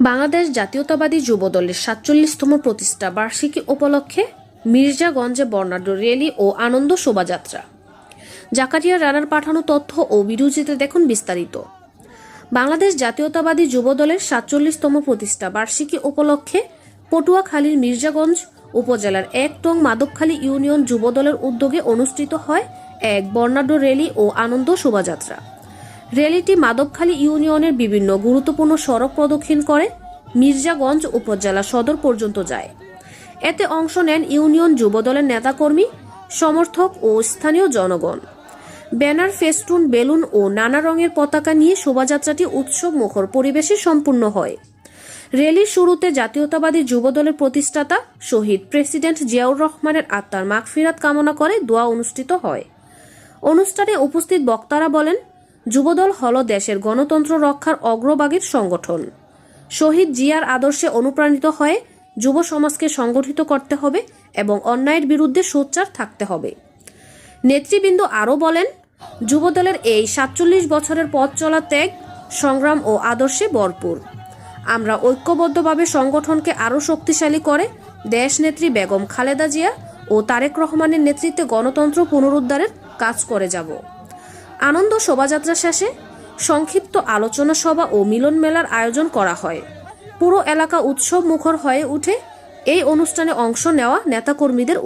বাংলাদেশ জাতীয়তাবাদী যুবদলের সাতচল্লিশতম প্রতিষ্ঠা বার্ষিকী উপলক্ষে মির্জাগঞ্জে বর্ণাঢ্য র্যালি ও আনন্দ শোভাযাত্রা। জাকারিয়া রানার পাঠানো তথ্য ও ভিডিওচিতে দেখুন বিস্তারিত। বাংলাদেশ জাতীয়তাবাদী যুবদলের সাতচল্লিশতম প্রতিষ্ঠা বার্ষিকী উপলক্ষে পটুয়াখালীর মির্জাগঞ্জ উপজেলার এক টং মাদকখালী ইউনিয়ন যুবদলের উদ্যোগে অনুষ্ঠিত হয় এক বর্ণাঢ্য র্যালি ও আনন্দ শোভাযাত্রা। র্যালিটি মাদবখালী ইউনিয়নের বিভিন্ন গুরুত্বপূর্ণ সড়ক প্রদক্ষিণ করে, মির্জাগঞ্জ উপজেলা সদর পর্যন্ত যায়। এতে অংশ নেন ইউনিয়ন যুবদলের নেতাকর্মী, সমর্থক ও স্থানীয় জনগণ। ব্যানার, ফেস্টুন, বেলুন ও নানা রঙের পতাকা নিয়ে শোভাযাত্রাটি উৎসব মুখর পরিবেশে সম্পূর্ণ হয়। র্যালির শুরুতে জাতীয়তাবাদী যুবদলের প্রতিষ্ঠাতা, শহীদ প্রেসিডেন্ট জিয়াউর রহমানের আত্মার মাগফিরাত কামনা করে দোয়া অনুষ্ঠিত হয়। অনুষ্ঠানে উপস্থিত বক্তারা বলেন, যুবদল হল দেশের গণতন্ত্র রক্ষার অগ্রভাগের সংগঠন। শহীদ জিয়ার আদর্শে অনুপ্রাণিত হয়ে যুব সমাজকে সংগঠিত করতে হবে এবং অন্যায়ের বিরুদ্ধে সোচ্চার থাকতে হবে। নেতৃবৃন্দ আরও বলেন, যুবদলের এই সাতচল্লিশ বছরের পথ চলা ত্যাগ, সংগ্রাম ও আদর্শে ভরপুর। আমরা ঐক্যবদ্ধভাবে সংগঠনকে আরও শক্তিশালী করে দেশনেত্রী বেগম খালেদা জিয়া ও তারেক রহমানের নেতৃত্বে গণতন্ত্র পুনরুদ্ধারের কাজ করে যাব। আনন্দ শোভাযাত্রা শেষে সংক্ষিপ্ত আলোচনা সভা ও মিলন মেলার আয়োজন করা হয়। পুরো এলাকা উৎসব মুখর হয়ে উঠে এই অনুষ্ঠানে অংশ নেওয়া নেতাকর্মীদের